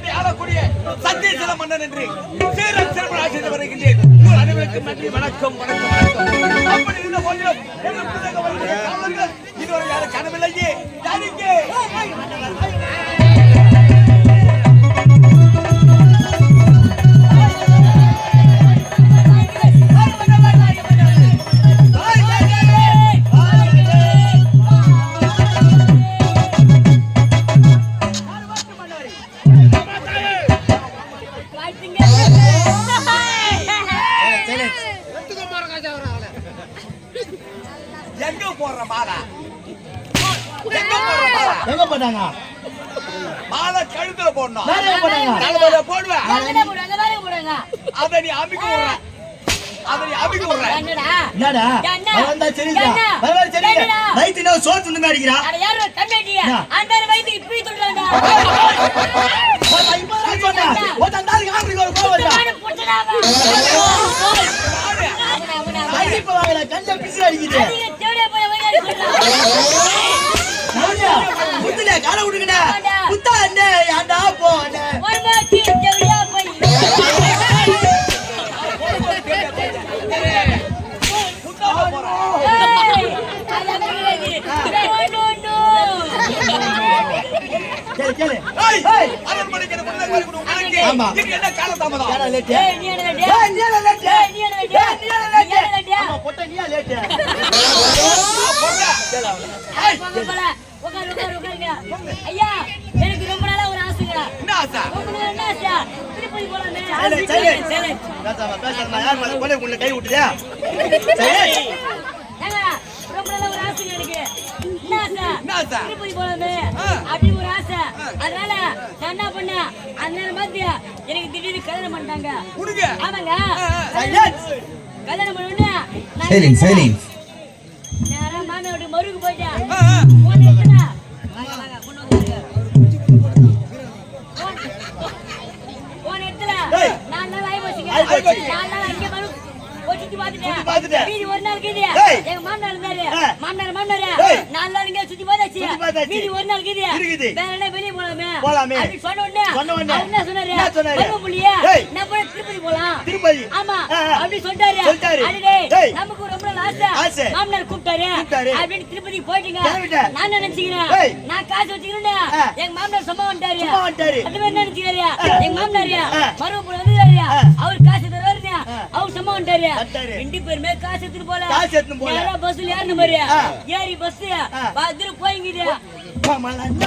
சத்தியமீனாட்டை ஆளக்கூடிய சத்தியசில மன்னன் என்று சீரன் சிறப்பு ஆசிரியர் வருகின்றேன். உங்கள் அனைவருக்கும் நன்றி வணக்கம் வணக்கம் வணக்கம். அப்படி இருந்த போதிலும் இதுவரை யாரும் கனவில்லையே யாருக்கு தலைமையில போடுவேன் அதை நீ அமிக்க விடுற. அதை நீ அமிக்க விடுற. என்னடா? வந்தா என்ன? வரவா சோத்து அடிக்கிறா காலை விடுங்கடா புத்தா என்ன எனக்கு ரொம்ப நாளா என்ன ஆசை யார் மேல கொலை கை? திருப்பதி போலாமே. ஆ. அப்படி ஒரு ஆசை. அதனால நான் என்ன பண்ணேன்? அந்த நேரம் பார்த்து எனக்கு திடீர்னு கல்யாணம் பண்ணிட்டாங்க. ஆமாங்க. கல்யாணம் மீதி ஒரு நாள். ஏய். எங்க மாமனார் இருந்தாரு. மாமனார், மாமனாரு. நாலு நாள் இங்கே சுத்தி பார்த்தாச்சு. மீதி ஒரு நாள். இருக்குது. வேற என்ன வெளிய போலாமே? போலாமே. அப்படி சொன்ன உடனே, சொன்ன உடனே. அவர் என்ன சொன்னாரு? என்ன சொன்னாரு? மருமக புள்ளியே, ஏய். நான் போய் திருப்பதி போலாம் திருப்பதி. ஆமா ஆ, ஆ. அப்படி சொல்லிட்டாரு சொல்லிட்டாரு. அடடே, ஏய். நமக்கு ஆசை. மாமனார் கூப்பிட்டாரு. அப்படின்னு திருப்பதி போயிட்டீங்க. நான் நினைச்சுக்கிறேன். நான் காசு வச்சுக்கிறேன். எங்க மாமனார் சும்மா வந்துட்டாரு. அது மாதிரி நினைச்சுக்கிறாரு எங்க மாமனார் ஆ. மருமகள் வந்துட்டாரு ஆ. அவர் காசு தருவாரு ஆ. அவர் சும்மா வந்துட்டாரு. ரெண்டு பேருமே காசு எடுத்துட்டு போல காசு எடுத்துன்னு போல. நேரா பஸ்ல ஏறின மாதிரி ஆ. ஏறி பஸ். பாத்துட்டு நான் என்ன?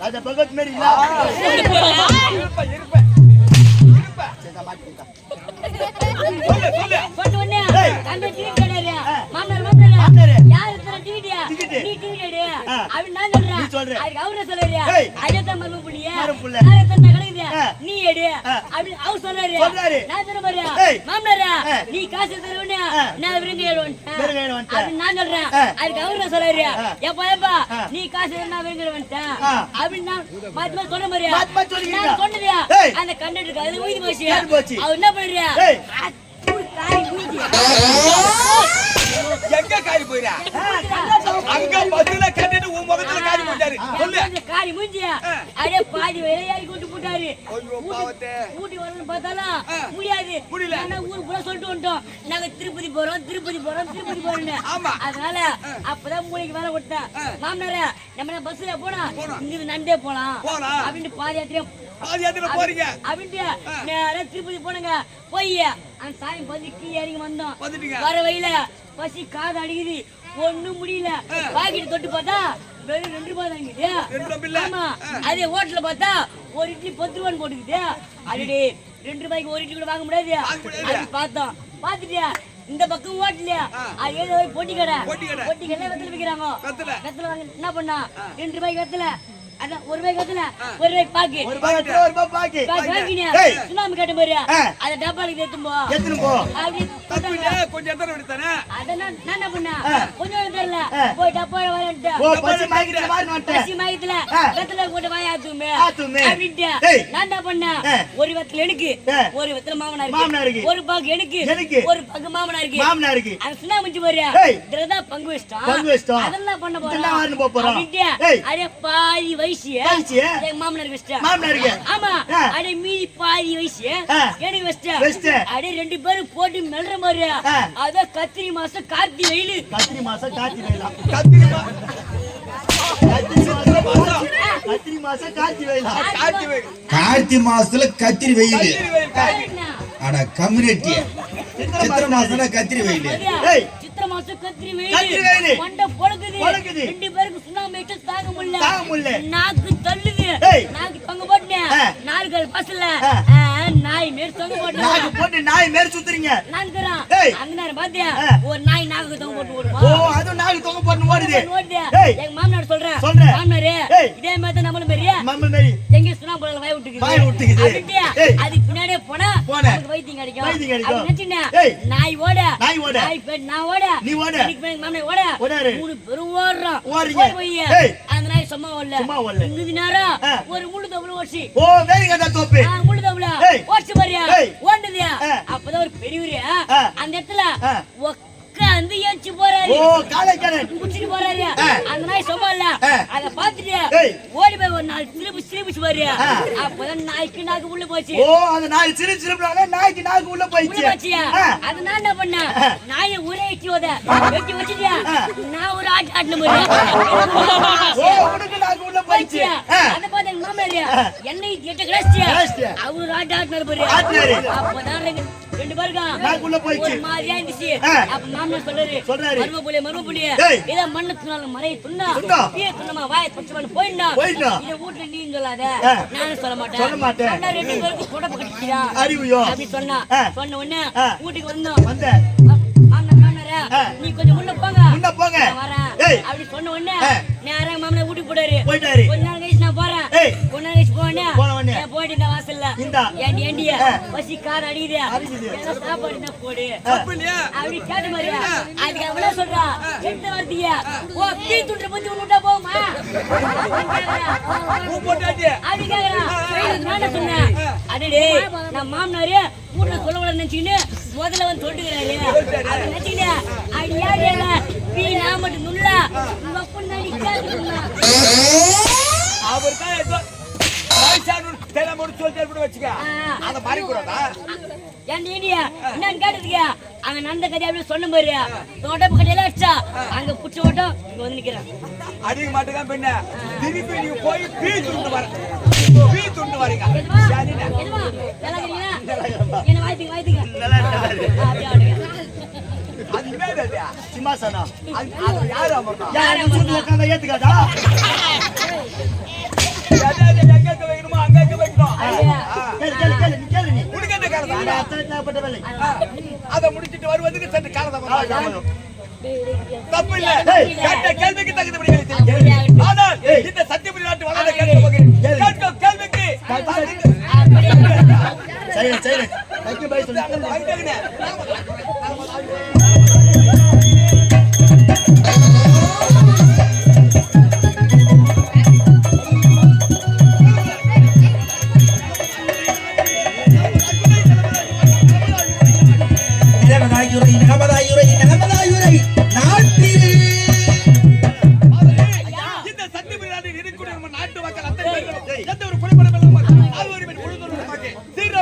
ராஜா பகவத் மாரி இல்ல? இருப்ப இருப்ப இருப்ப அப்படின்னு நான் சொல்றேன் நீ சொல்ற. அதுக்கு அவரே சொல்றாரு ஏய். அஜத்த மரும புள்ளிய மருமக புள்ள. நான் ஆ. நீ எடு. அப்படி அவர் சொல்றாரு சொல்றாரு. நான் சொல்ற பாரு. மாமனாரா. நீ காசு தருவனே. நான் விருங்க ஏடுவன்ட்டேன். அப்படின்னு நான் சொல்றேன். அதுக்கு அவரே சொல்றாரு. எப்பா எப்பா. நீ காசு நான் விருங்க வந்துட்டேன் ஆ. அப்படின்னு நான் மாத்தி மாத்தி சொல்ற மாதிரி மாத்தி மாத்தி சொல்லிக்கிறீங்க. நான் சொன்னது ஏய். அந்த கண்டக்டருக்கு அது உயிர் போச்சு. அவர் என்ன பண்றியா. தாய். எங்க காரி போயிரா? அங்க பஸ்ல கட்டிட்டு உன் முகத்துல காரி போட்டாரு. சொல்லு. அந்த காரி மூஞ்சி அப்படியே பாதி விளையாடி கூட்டு போட்டாரு. ஐயோ பாவத்தே. ஊட்டி வரணும்னு பார்த்தாலும் ஆ. முடியாது. முடியல. சொல்லிட்டு வந்துட்டோம். நாங்க திருப்பதி போறோம் திருப்பதி போறோம் திருப்பதி போறோம்னு. ஆமா. அதனால அப்பதான் மூளைக்கு வேலை விட்டேன். மாமனார நம்ம பஸ்ல போனா. இங்க நண்டே போலாம். போலாம். அப்படின்ட்டு பாதி யாத்திரையா பாதி இடத்துல போறீங்க. அப்படின்ட்டு நேரா திருப்பதி போனங்க. போய் அந்த சாமி பதி கீழே இறங்கி வந்தோம். வர வழியில பசி காது அடிக்குது. ஒண்ணும் முடியல. பாக்கெட் தொட்டு பார்த்தா வெறும் ரெண்டு ரூபாய் ரூபாய்? ஆமா. அதே ஹோட்டல்ல பார்த்தா ஒரு இட்லி பத்து ரூபான்னு போட்டுக்குது. அடடே ரெண்டு ரூபாய்க்கு ஒரு இட்லி கூட வாங்க முடியாது. அது பார்த்தோம். பாத்துட்டியா இந்த பக்கம் ஹோட்டல்லையா அது ஏதோ பொட்டி கடை. பொட்டி கடை. பொட்டி கடை வெத்தல விக்கிறாங்க வெத்தலை. வெத்தல வாங்க என்ன பண்ணா? ரெண்டு ரூபாய்க்கு வெத்தல. அதான் ஒரு ரூபாய்க்கு வெத்தல. ஒரு ரூபாய்க்கு பாக்கு. ஒரு ரூபாய் ஒரு ரூபாய் பாக்கி பாக்கு. வாங்கினியா. சுண்ணாம்பு கேட்ட. அதை டப்பாலுக்கு எடுத்துன்னு போ. எத்தனை போ. அப்படி கொஞ்சம் எத்தனை அதெல்லாம் என்ன. கொஞ்சம் தெரியல. போய் டப்பால. ஓ பசி மாதிரி பசி ஆ. வெத்தலை போட்டு வாய். அப்படின்ட்டு. ஏய். நான் என்ன? ஆ. ஒரு வெத்தலை எனக்கு. ஒரு வெத்தலை. மாமனாருக்கு. ஒரு பாக்கு எனக்கு, எனக்கு. ஒரு பாக்கு. மாமனாருக்கு அது பாரு. ஏய். இதுலதான் பங்கு வச்சிட்டோம். பங்கு வச்சிட்டோம். அதெல்லாம் பண்ண போறோம். இதெல்லாம் போறோம். அடே பாதி வயசு வயசு? எங்க மாமனாருக்கு வச்சிட்டேன். ஆமா. அடே மீதி பாதி வயசு. எனக்கு வச்சிட்டேன். அடே ரெண்டு பேரும் போட்டு மெல்ற மாதிரி ஆ. அத கத்திரி மாசம் கார்த்தி வெயிலு. கத்திரி மாசம் வேலாம் கத்திரிமா கத்திரி மாசம். கத்திரி மாசம் காய்ச்சி வேலாம் காட்டி வை கார்த்தி மாசத்துல கத்திரி வெயில். வெயில் அட கம்யூனிட்டி சித்திரை மாசத்துல கத்திரி வெயில். சித்திர மாசம் கத்திரி வெயிலு. வெயிலு. மண்டை பொழக்குது பொழக்குது. ரெண்டு பேருக்கு சுண்ணாம்பு வச்சு தாங்க முடியல. தாங்க முடியல. நாக்கு தள்ளுது. நாக்கு தொங்க போட்டேன் ஆ. நாலு கால் பசல. நாய் மாரி தொங்க நாக்கு போட்டேன் போட்டு நாய் மாரி சுத்துறீங்க நான் தரேன் ஏய். அந்த நேரம் பாத்தியா. ஒரு நாய் நாக்கு தொங்க போட்டு ஓ ஓடுமா அது நாக்கு தொங்க போட்டு ஓடுது. ஏய். எங்க மாமனார் சொல்றேன் சொல்றேன். மாமனாரு. இதே மாதிரி நம்மளும் பெரிய மம்மி மாரி எங்க சுண்ணாம்புல வாய் விட்டுக்குது வாய் விட்டுக்குது. அப்படின்ட்டு ஏய். அதுக்கு பின்னாடியே போனா. நமக்கு வைத்தியம் கிடைக்கும் வைத்தியம் கிடைக்கும். ஏய். நாய் ஓட நாய் ஓட. நாய் பெண் நான் ஓட நீ ஓட. எனக்கு பின்னாடி மாமனார் ஓட ஓடாரு. மூணு பேரும் ஓடுறோம் ஓடுறீங்க. ஓடி போய். அந்த நாய் சும்மா ஓடல சும்மா ஓடல. ஆ. ஒரு முள்ளு தவளை ஓடிச்சு ஓ வேறு கதா தோப்பு முள்ளு ஏய். ஓடுது ஆ. அப்பதான் ஒரு பெரியவரு. ஆ. அந்த இடத்துல போறாரு ஓ குடிச்சிட்டு போறாரு. அந்த நாய் ஆ. அத பாத்துட்டு. ஓடி போய் ஒரு நாலு திருப்பி திருப்பிச்சு பாரு ஆ. அப்பதான் நாய்க்கு நாக்கு உள்ள போச்சு ஓ அந்த நாய் சிறு சிறுப்புனால நாய்க்கு நாக்கு உள்ள உள்ள போயிடுச்சு போச்சியா ஆ. அது நான் என்ன பண்ணேன் ஆ. நாயை ஊரே எட்டி ஓத வெட்டி வச்சிட்டியா. நான் ஒரு ஆட்டு ஆட்டின மாதிரி ஓ உனக்கு நாக்கு உள்ள போயிடுச்சு போச்சியா ஆ. அத பார்த்து எங்க மாமனாரு என்னை எட்ட கிளாஸ்டியா? அவரு ஆட்டு ஆட்டினாரு. அப்பதான் ரெண்டு ரெண்டு பேருக்கா நாக்கு உள்ள போயிடுச்சு. ஒரு மாதிரியா இருந்துச்சு ஆ. அப்ப மாமனார் சொல்றாரு சொல்றாரு. மரும புள்ளிய மரும ஏய். இத மண்ணு துணாலும் மறைய துண்ணா. தீய துண்ணமா வாய துச்சவன் போயிடா. இத வீட்டுல நீ சொல்லாத. நானும் சொல்ல மாட்டேன் சொல்ல மாட்டேன். அண்ணா ரெண்டு பேருக்கு தொடப்பு கட்டிச்சியா அறிவுயோ அப்படி சொன்னா. சொன்ன உடனே. வீட்டுக்கு வந்தோம் வந்த. நீ கொஞ்சம் முன்ன போங்க முன்ன போங்க. வரேன். அப்படி சொன்ன உடனே இந்தா. ஏண்டி ஏண்டிய. பசி கார் அடிக்குது. ஏதோ சாப்பாடு என்ன போடு. அப்படி கேட்ட மாதிரி அதுக்கு அவ்வளவு சொல்றா எந்த வார்த்தைய? ஓ தீ துண்டு பத்தி விட்டா போகுமா? பூ போட்டாச்சு. அப்படி கேக்குறான் நான் என்ன சொன்னேன்? அடடே நான் மாமனாரு வீட்டுல சொல்ல கூட நினைச்சுக்கின்னு முதல்ல வந்து தொட்டுக்கிறாரு அது நினைச்சுக்கிட்டு அது யாரு இல்ல நீ நான் மட்டும் நுண்ணா உங்க அப்பன் தான் நிக்காது அவர் தான் ஏதோ தெரியாம ஒரு சொல்லி கூட வச்சுக்க. அத மாதிரி கூடாதா ஏன் நீடியா என்னன்னு கேட்டதுக்கு அங்க நடந்த கதை அப்படியே சொன்ன பாரு. தோட்டப்பு கடையில அடிச்சா அங்க புடிச்ச ஓட்டம் இங்க வந்து நிக்கிறேன். அடிக்க மாட்டேங்க பெண்ண. திருப்பி நீங்க போய் பீ துண்டு வர. பீ துண்டு வரீங்க? நல்லா? என்ன வாய்த்துங்க, வாய்த்துங்க. அப்படியே ஆடுங்க. அது யாரு அமர்ந்தா? யார் சுத்தி உட்கார்ந்தா ஏத்துக்காதா? எங்கெங்க வைக்கணுமோ அங்கங்க அதை முடிச்சிட்டு வருவதுக்கு சற்று காலதாமதம். தப்பு இல்ல. கேட்ட கேள்விக்கு தகுந்தபடி. ஆனால். இந்த சத்தியபுரி நாட்டு வளர கேட்க கேள்விக்கு சரி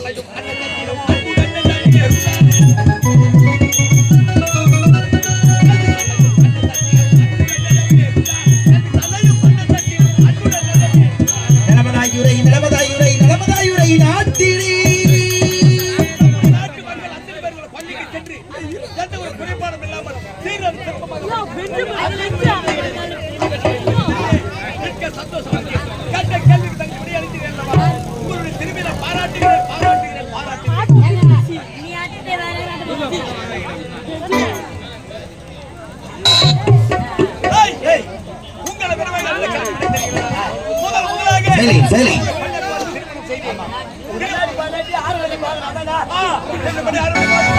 来，就看那那几楼 சரி சரி பன்னெண்டு திருமணம் செய்தேன்.